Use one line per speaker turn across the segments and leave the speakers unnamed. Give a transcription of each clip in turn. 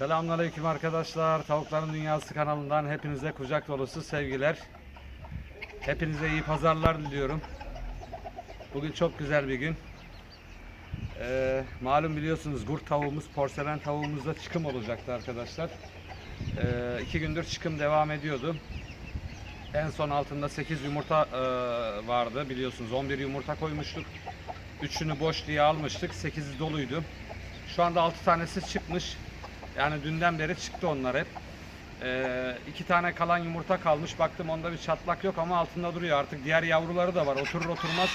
Selamünaleyküm arkadaşlar. Tavukların Dünyası kanalından hepinize kucak dolusu sevgiler. Hepinize iyi pazarlar diliyorum. Bugün çok güzel bir gün. Ee, malum biliyorsunuz kurt tavuğumuz, porselen tavuğumuzda çıkım olacaktı arkadaşlar. Ee, iki gündür çıkım devam ediyordu. En son altında 8 yumurta e, vardı biliyorsunuz. 11 yumurta koymuştuk. Üçünü boş diye almıştık. 8'i doluydu. Şu anda 6 tanesi çıkmış. Yani dünden beri çıktı onlar hep. Ee, iki tane kalan yumurta kalmış. Baktım onda bir çatlak yok ama altında duruyor. Artık diğer yavruları da var. Oturur oturmaz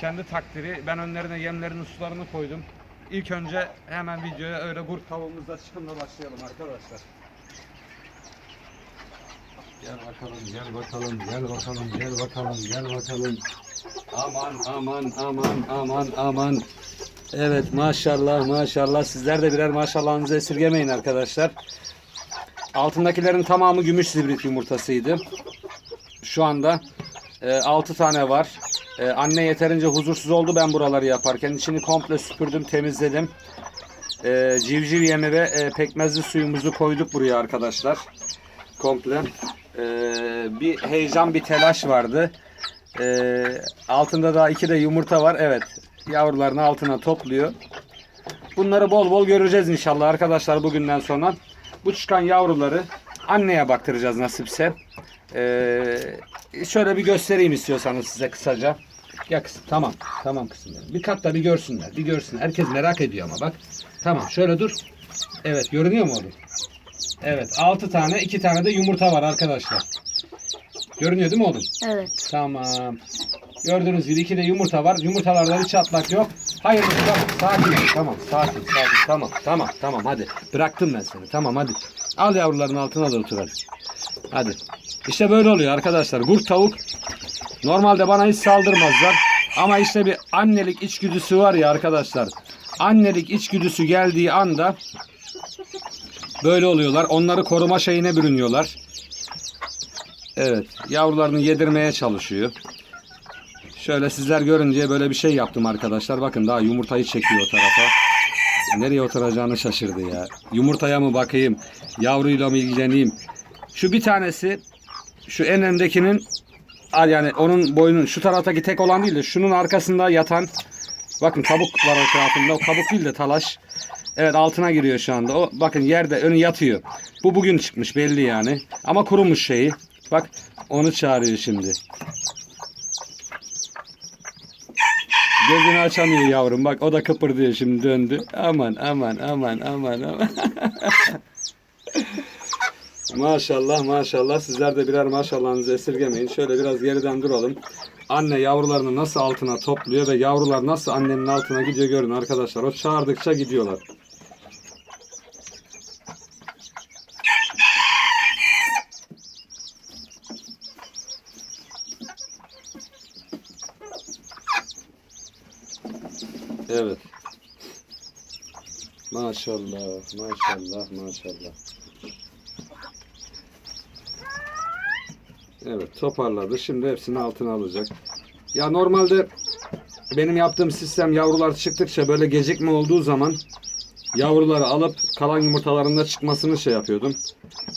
kendi takdiri. Ben önlerine yemlerini sularını koydum. İlk önce hemen videoya öyle kurt tavuğumuzla çıkımla başlayalım arkadaşlar. Gel bakalım, gel bakalım, gel bakalım, gel bakalım, gel bakalım. Aman, aman, aman, aman, aman. Evet maşallah maşallah sizler de birer maşallahınızı esirgemeyin arkadaşlar. Altındakilerin tamamı gümüş zibrit yumurtasıydı. Şu anda 6 tane var. E, anne yeterince huzursuz oldu ben buraları yaparken. İçini komple süpürdüm temizledim. E, civciv yemi ve e, pekmezli suyumuzu koyduk buraya arkadaşlar. Komple. E, bir heyecan bir telaş vardı. E, altında da iki de yumurta var. Evet yavrularını altına topluyor. Bunları bol bol göreceğiz inşallah arkadaşlar bugünden sonra. Bu çıkan yavruları anneye baktıracağız nasipse. Ee, şöyle bir göstereyim istiyorsanız size kısaca. Ya kızım tamam tamam kızım. Bir kat da bir görsünler bir görsünler. Herkes merak ediyor ama bak. Tamam şöyle dur. Evet görünüyor mu oğlum? Evet 6 tane 2 tane de yumurta var arkadaşlar. Görünüyor değil mi oğlum?
Evet.
Tamam. Gördüğünüz gibi iki de yumurta var. Yumurtalarda hiç çatlak yok. Hayır tamam sakin. Tamam sakin sakin. Tamam tamam tamam hadi. Bıraktım ben seni. Tamam hadi. Al yavruların altına da otur hadi. Hadi. İşte böyle oluyor arkadaşlar. Kurt tavuk normalde bana hiç saldırmazlar. Ama işte bir annelik içgüdüsü var ya arkadaşlar. Annelik içgüdüsü geldiği anda böyle oluyorlar. Onları koruma şeyine bürünüyorlar. Evet, yavrularını yedirmeye çalışıyor. Şöyle sizler görün diye böyle bir şey yaptım arkadaşlar. Bakın daha yumurtayı çekiyor o tarafa. Nereye oturacağını şaşırdı ya. Yumurtaya mı bakayım, yavruyla mı ilgileneyim? Şu bir tanesi, şu en öndekinin, yani onun boynun şu taraftaki tek olan değil de şunun arkasında yatan, bakın kabuk var etrafında. O kabuk değil de talaş. Evet altına giriyor şu anda. O bakın yerde önü yatıyor. Bu bugün çıkmış belli yani. Ama kurumuş şeyi. Bak onu çağırıyor şimdi. Gözünü açamıyor yavrum. Bak o da kıpırdıyor şimdi döndü. Aman aman aman aman aman. maşallah maşallah. Sizler de birer maşallahınızı esirgemeyin. Şöyle biraz geriden duralım. Anne yavrularını nasıl altına topluyor ve yavrular nasıl annenin altına gidiyor görün arkadaşlar. O çağırdıkça gidiyorlar. Evet. Maşallah, maşallah, maşallah. Evet, toparladı. Şimdi hepsini altına alacak. Ya normalde benim yaptığım sistem yavrular çıktıkça böyle gecikme olduğu zaman yavruları alıp kalan yumurtalarında çıkmasını şey yapıyordum.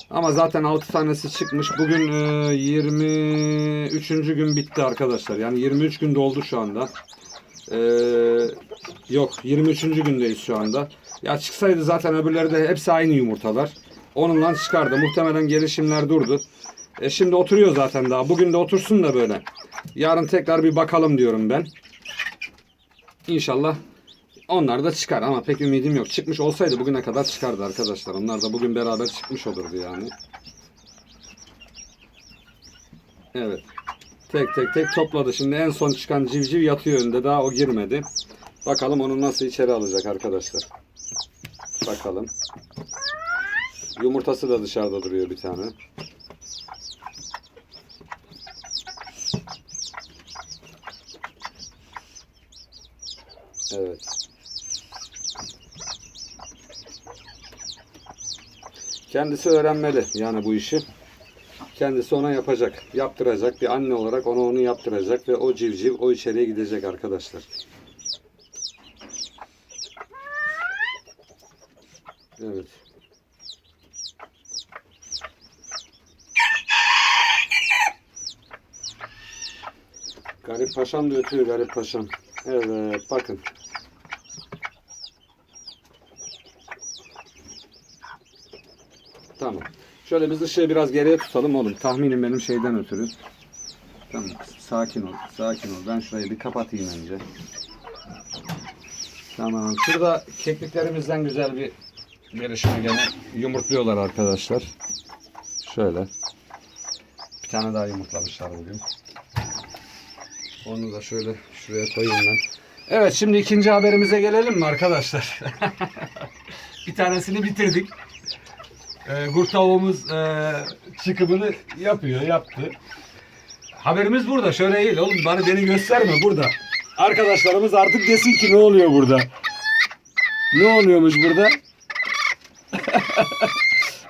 Ama zaten 6 tanesi çıkmış. Bugün e, 23. gün bitti arkadaşlar. Yani 23 gün doldu şu anda. Ee, yok 23. gündeyiz şu anda. Ya çıksaydı zaten öbürleri de hepsi aynı yumurtalar. Onunla çıkardı. Muhtemelen gelişimler durdu. E şimdi oturuyor zaten daha. Bugün de otursun da böyle. Yarın tekrar bir bakalım diyorum ben. İnşallah onlar da çıkar ama pek ümidim yok. Çıkmış olsaydı bugüne kadar çıkardı arkadaşlar. Onlar da bugün beraber çıkmış olurdu yani. Evet. Tek tek tek topladı. Şimdi en son çıkan civciv yatıyor önde. Daha o girmedi. Bakalım onu nasıl içeri alacak arkadaşlar. Bakalım. Yumurtası da dışarıda duruyor bir tane. Evet. Kendisi öğrenmeli yani bu işi. Kendisi ona yapacak, yaptıracak. Bir anne olarak ona onu yaptıracak ve o civciv o içeriye gidecek arkadaşlar. Evet. Garip Paşam da ötüyor Garip Paşam. Evet bakın Şöyle biz ışığı biraz geriye tutalım oğlum. Tahminim benim şeyden ötürü. Tamam. Sakin ol. Sakin ol. Ben şurayı bir kapatayım önce. Tamam. Şurada kekliklerimizden güzel bir gelişme gene yumurtluyorlar arkadaşlar. Şöyle. Bir tane daha yumurtlamışlar bugün. Onu da şöyle şuraya koyayım ben. Evet şimdi ikinci haberimize gelelim mi arkadaşlar? bir tanesini bitirdik. Kurt tavuğumuz e, çıkımını yapıyor, yaptı. Haberimiz burada. Şöyle değil oğlum bana beni gösterme burada. Arkadaşlarımız artık desin ki ne oluyor burada? Ne oluyormuş burada?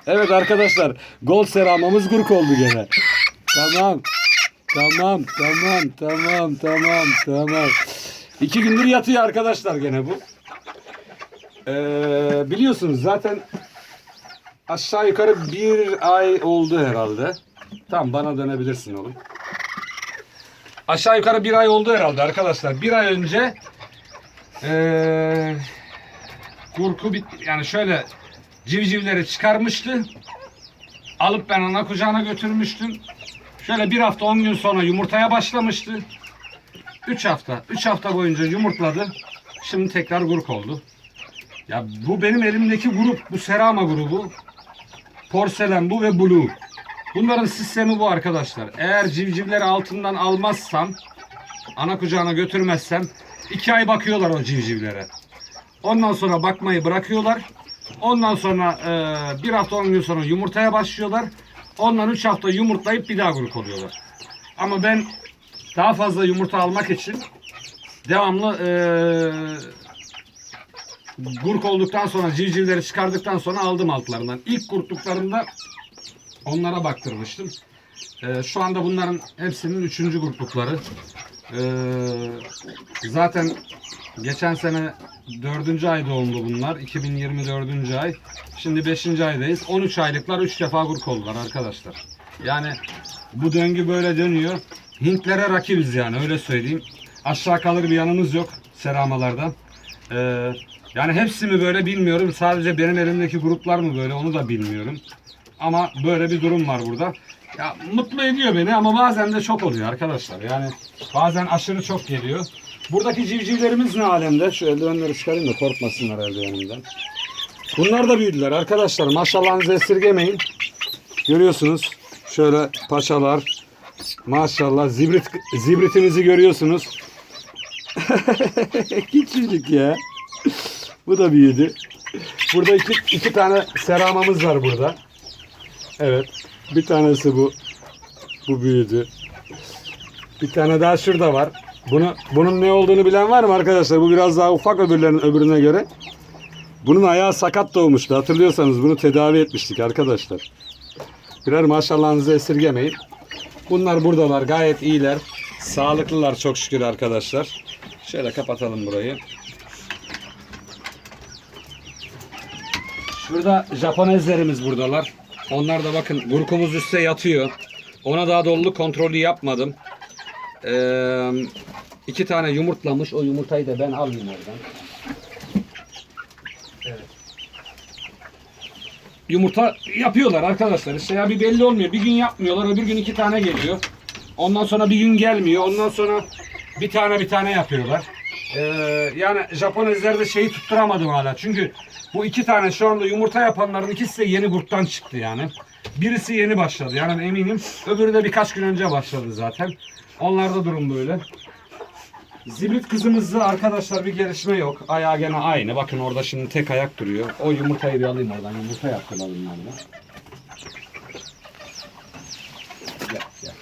evet arkadaşlar. Gold seramamız gurk oldu gene. Tamam. Tamam, tamam, tamam, tamam, tamam. İki gündür yatıyor arkadaşlar gene bu. Ee, biliyorsunuz zaten aşağı yukarı bir ay oldu herhalde. Tamam bana dönebilirsin oğlum. Aşağı yukarı bir ay oldu herhalde arkadaşlar. Bir ay önce ee, kurku bit yani şöyle civcivleri çıkarmıştı. Alıp ben ana kucağına götürmüştüm. Şöyle bir hafta 10 gün sonra yumurtaya başlamıştı. 3 hafta, 3 hafta boyunca yumurtladı. Şimdi tekrar grup oldu. Ya bu benim elimdeki grup, bu Serama grubu. Porselen bu ve Blue. Bunların sistemi bu arkadaşlar. Eğer civcivleri altından almazsam, ana kucağına götürmezsem 2 ay bakıyorlar o civcivlere. Ondan sonra bakmayı bırakıyorlar. Ondan sonra e, bir hafta 10 gün sonra yumurtaya başlıyorlar. Ondan 3 hafta yumurtlayıp bir daha grup oluyorlar. Ama ben daha fazla yumurta almak için devamlı e, gurk olduktan sonra civcivleri çıkardıktan sonra aldım altlarından. İlk kurtluklarında onlara baktırmıştım. E, şu anda bunların hepsinin üçüncü gruplukları. E, zaten geçen sene dördüncü ay doğumlu bunlar. 2024. ay. Şimdi 5. aydayız. 13 aylıklar 3 defa gurk oldular arkadaşlar. Yani bu döngü böyle dönüyor. Hintlere rakibiz yani öyle söyleyeyim. Aşağı kalır bir yanımız yok seramalardan. Ee, yani hepsi mi böyle bilmiyorum. Sadece benim elimdeki gruplar mı böyle onu da bilmiyorum. Ama böyle bir durum var burada. Ya mutlu ediyor beni ama bazen de çok oluyor arkadaşlar. Yani bazen aşırı çok geliyor. Buradaki civcivlerimiz ne alemde? Şu eldivenleri çıkarayım da korkmasınlar eldivenimden. Bunlar da büyüdüler arkadaşlar. Maşallahınızı esirgemeyin. Görüyorsunuz. Şöyle paçalar. Maşallah. Zibrit, zibritimizi görüyorsunuz. Küçücük ya. Bu da büyüdü. Burada iki, iki tane seramamız var burada. Evet. Bir tanesi bu. Bu büyüdü. Bir tane daha şurada var. Bunu bunun ne olduğunu bilen var mı arkadaşlar? Bu biraz daha ufak öbürlerin öbürüne göre. Bunun ayağı sakat doğmuştu. Hatırlıyorsanız bunu tedavi etmiştik arkadaşlar. Birer maşallahınızı esirgemeyin. Bunlar buradalar. Gayet iyiler. Sağlıklılar çok şükür arkadaşlar. Şöyle kapatalım burayı. Şurada Japonezlerimiz buradalar. Onlar da bakın gurkumuz üstte yatıyor. Ona daha doluluk kontrolü yapmadım. Ee, iki tane yumurtlamış. O yumurtayı da ben alayım oradan. Yumurta yapıyorlar arkadaşlar. İşte ya bir belli olmuyor. Bir gün yapmıyorlar. Öbür gün iki tane geliyor. Ondan sonra bir gün gelmiyor. Ondan sonra bir tane bir tane yapıyorlar. Ee, yani Japonezlerde şeyi tutturamadım hala. Çünkü bu iki tane şu anda yumurta yapanların ikisi de yeni kurttan çıktı yani. Birisi yeni başladı yani eminim. Öbürü de birkaç gün önce başladı zaten. Onlarda durum böyle. Zibrit kızımızda arkadaşlar bir gelişme yok. Ayağı gene aynı. Bakın orada şimdi tek ayak duruyor. O yumurtayı bir alayım oradan. Yumurta yaptılar bunlarla. Gel gel.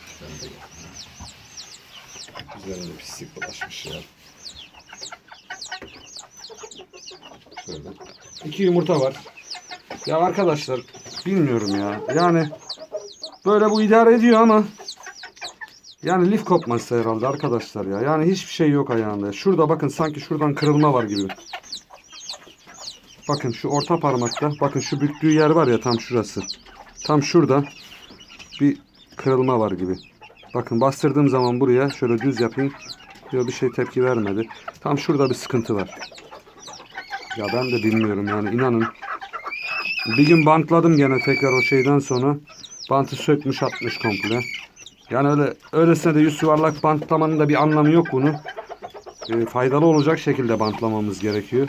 Üzerinde pislik bulaşmış ya. Şöyle. İki yumurta var. Ya arkadaşlar bilmiyorum ya. Yani böyle bu idare ediyor ama yani lif kopması herhalde arkadaşlar ya. Yani hiçbir şey yok ayağında. Şurada bakın sanki şuradan kırılma var gibi. Bakın şu orta parmakta. Bakın şu büktüğü yer var ya tam şurası. Tam şurada bir kırılma var gibi. Bakın bastırdığım zaman buraya şöyle düz yapayım. Diyor bir şey tepki vermedi. Tam şurada bir sıkıntı var. Ya ben de bilmiyorum yani inanın. Bir gün bantladım gene tekrar o şeyden sonra. Bantı sökmüş atmış komple. Yani öyle öylesine de yüz yuvarlak bantlamanın da bir anlamı yok bunu. Ee, faydalı olacak şekilde bantlamamız gerekiyor.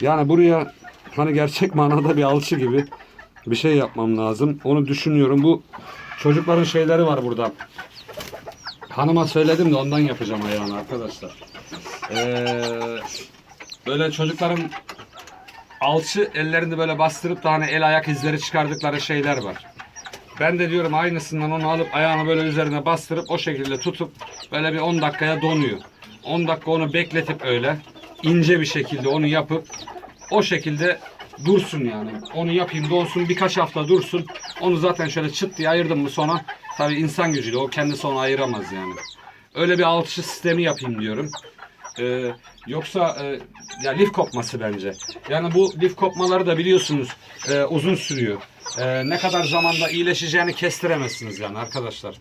Yani buraya hani gerçek manada bir alçı gibi bir şey yapmam lazım. Onu düşünüyorum. Bu çocukların şeyleri var burada. Hanıma söyledim de ondan yapacağım ayağını arkadaşlar. Ee, böyle çocukların alçı ellerini böyle bastırıp da hani el ayak izleri çıkardıkları şeyler var. Ben de diyorum aynısından onu alıp ayağını böyle üzerine bastırıp o şekilde tutup böyle bir 10 dakikaya donuyor. 10 dakika onu bekletip öyle ince bir şekilde onu yapıp o şekilde dursun yani. Onu yapayım donsun birkaç hafta dursun. Onu zaten şöyle çıt diye ayırdım mı sonra tabii insan gücüyle o kendisi onu ayıramaz yani. Öyle bir alçı sistemi yapayım diyorum. Ee, yoksa e, ya lif kopması bence. Yani bu lif kopmaları da biliyorsunuz e, uzun sürüyor. E, ne kadar zamanda iyileşeceğini kestiremezsiniz yani arkadaşlar.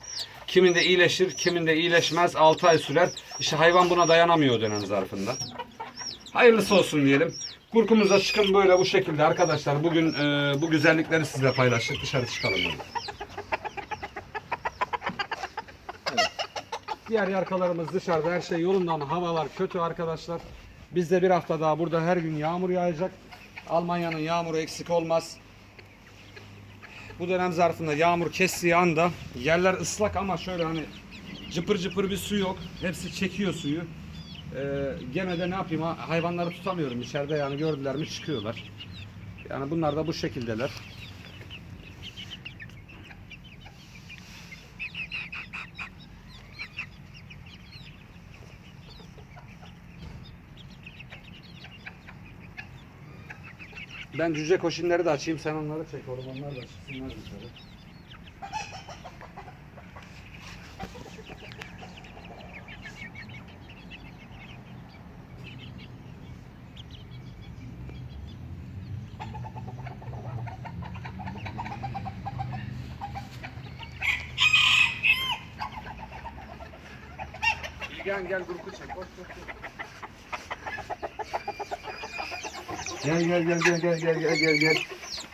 Kiminde iyileşir, kiminde iyileşmez 6 ay sürer. İşte hayvan buna dayanamıyor dönem zarfında. Hayırlısı olsun diyelim. Kurkumuza çıkın böyle bu şekilde arkadaşlar. Bugün e, bu güzellikleri sizle paylaştık. Dışarı çıkalım. dedim. Diğer yarkalarımız dışarıda her şey yolunda ama havalar kötü arkadaşlar. Bizde bir hafta daha burada her gün yağmur yağacak. Almanya'nın yağmuru eksik olmaz. Bu dönem zarfında yağmur kestiği anda yerler ıslak ama şöyle hani cıpır cıpır bir su yok. Hepsi çekiyor suyu. Ee, gene de ne yapayım ha- hayvanları tutamıyorum içeride yani gördüler mi çıkıyorlar. Yani bunlar da bu şekildeler. Ben cüce koşinleri de açayım sen onları çek oğlum onlar da çıksınlar dışarı. Gel gel grubu çek. Koş koş. koş. Gel gel gel gel gel gel gel gel gel.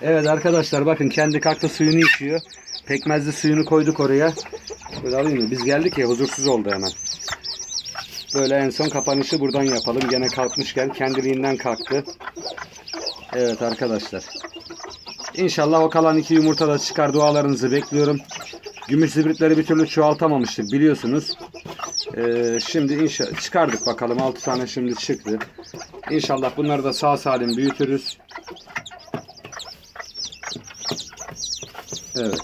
Evet arkadaşlar bakın kendi kalktı suyunu içiyor. Pekmezli suyunu koyduk oraya. Böyle alayım mı? Biz geldik ya huzursuz oldu hemen. Böyle en son kapanışı buradan yapalım. Gene kalkmışken kendiliğinden kalktı. Evet arkadaşlar. İnşallah o kalan iki yumurta da çıkar. Dualarınızı bekliyorum. Gümüş zibritleri bir türlü çoğaltamamıştık biliyorsunuz. Ee, şimdi inşallah çıkardık bakalım 6 tane şimdi çıktı. İnşallah bunları da sağ salim büyütürüz. Evet.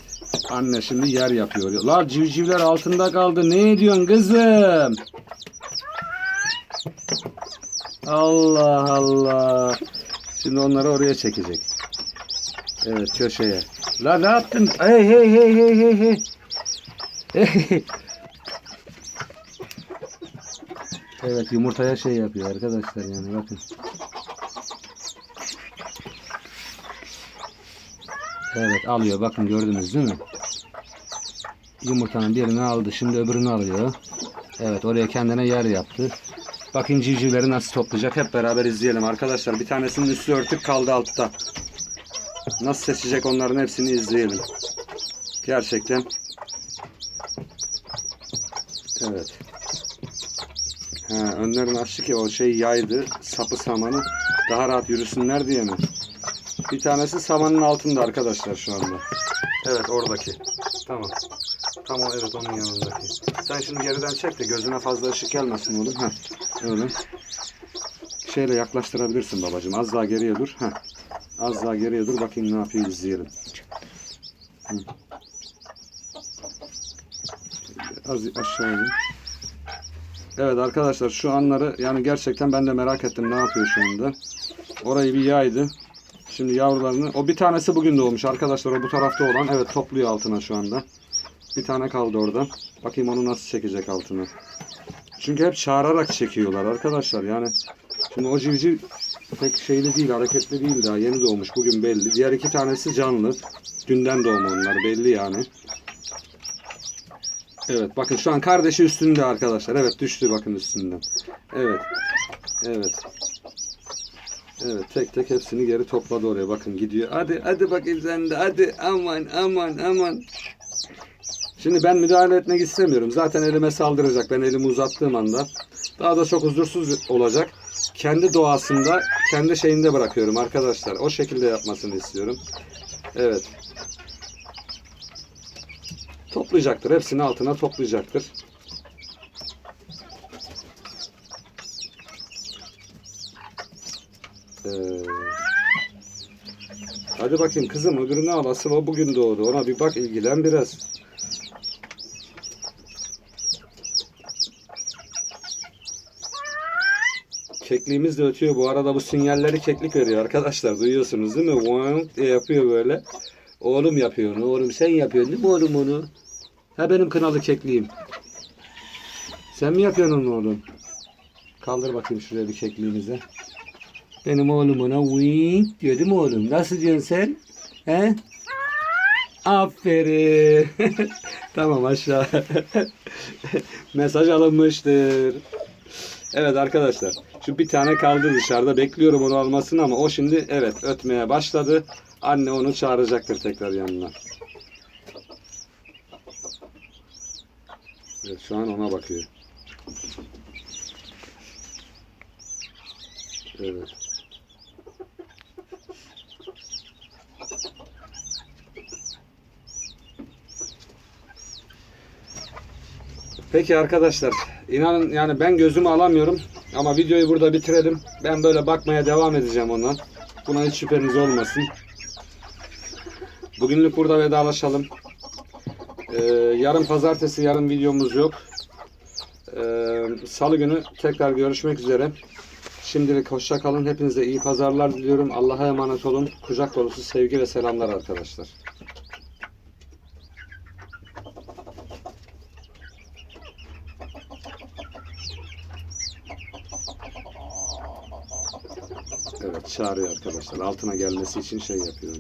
Anne şimdi yer yapıyor. La civcivler altında kaldı. Ne ediyorsun kızım? Allah Allah. Şimdi onları oraya çekecek. Evet köşeye. La ne yaptın? Hey hey hey hey hey hey. Hey. Evet yumurtaya şey yapıyor arkadaşlar yani bakın. Evet alıyor bakın gördünüz değil mi? Yumurtanın birini aldı şimdi öbürünü alıyor. Evet oraya kendine yer yaptı. Bakın civcivleri nasıl toplayacak hep beraber izleyelim arkadaşlar. Bir tanesinin üstü örtük kaldı altta. Nasıl seçecek onların hepsini izleyelim. Gerçekten. Evet. Ha, önlerini açtı ki o şey yaydı. Sapı samanı daha rahat yürüsünler diye mi? Bir tanesi samanın altında arkadaşlar şu anda. Evet oradaki. Tamam. Tamam evet onun yanındaki. Sen şimdi geriden çek de gözüne fazla ışık gelmesin oğlum. Heh, öyle. Şeyle yaklaştırabilirsin babacığım. Az daha geriye dur. Heh. Az daha geriye dur bakayım ne yapıyor izleyelim. Hı. Az aşağı in. Evet arkadaşlar şu anları yani gerçekten ben de merak ettim ne yapıyor şu anda. Orayı bir yaydı. Şimdi yavrularını o bir tanesi bugün doğmuş arkadaşlar o bu tarafta olan evet topluyor altına şu anda. Bir tane kaldı orada. Bakayım onu nasıl çekecek altına. Çünkü hep çağırarak çekiyorlar arkadaşlar yani. Şimdi o civciv pek şeyli değil hareketli değil daha yeni doğmuş bugün belli. Diğer iki tanesi canlı. Dünden doğma onlar belli yani. Evet bakın şu an kardeşi üstünde arkadaşlar. Evet düştü bakın üstünden. Evet. Evet. Evet tek tek hepsini geri topladı oraya. Bakın gidiyor. Hadi hadi bakayım sen de. Hadi aman aman aman. Şimdi ben müdahale etmek istemiyorum. Zaten elime saldıracak. Ben elimi uzattığım anda daha da çok huzursuz olacak. Kendi doğasında, kendi şeyinde bırakıyorum arkadaşlar. O şekilde yapmasını istiyorum. Evet. Toplayacaktır. Hepsini altına toplayacaktır. Ee, hadi bakayım kızım öbürünü al. Asıl o bugün doğdu. Ona bir bak ilgilen biraz. Kekliğimiz de ötüyor. Bu arada bu sinyalleri keklik veriyor arkadaşlar. Duyuyorsunuz değil mi? Diye yapıyor böyle. Oğlum yapıyor onu. Oğlum sen yapıyorsun değil mi oğlum onu? Ha benim kınalı kekliğim. Sen mi yapıyorsun onu oğlum? Kaldır bakayım şuraya bir kekliğimize. Benim oğlum ona wing diyor değil mi oğlum? Nasıl diyorsun sen? He? Aferin. tamam aşağı. Mesaj alınmıştır. Evet arkadaşlar. Şu bir tane kaldı dışarıda. Bekliyorum onu almasını ama o şimdi evet ötmeye başladı. Anne onu çağıracaktır tekrar yanına. Evet, şu an ona bakıyor. Evet. Peki arkadaşlar, inanın yani ben gözümü alamıyorum ama videoyu burada bitirelim. Ben böyle bakmaya devam edeceğim ona. Buna hiç şüpheniz olmasın. Bugünlük burada vedalaşalım. Ee, yarın pazartesi, yarın videomuz yok. Ee, Salı günü tekrar görüşmek üzere. Şimdilik hoşça kalın. Hepinize iyi pazarlar diliyorum. Allah'a emanet olun. Kucak dolusu sevgi ve selamlar arkadaşlar. Evet çağırıyor arkadaşlar. Altına gelmesi için şey yapıyor.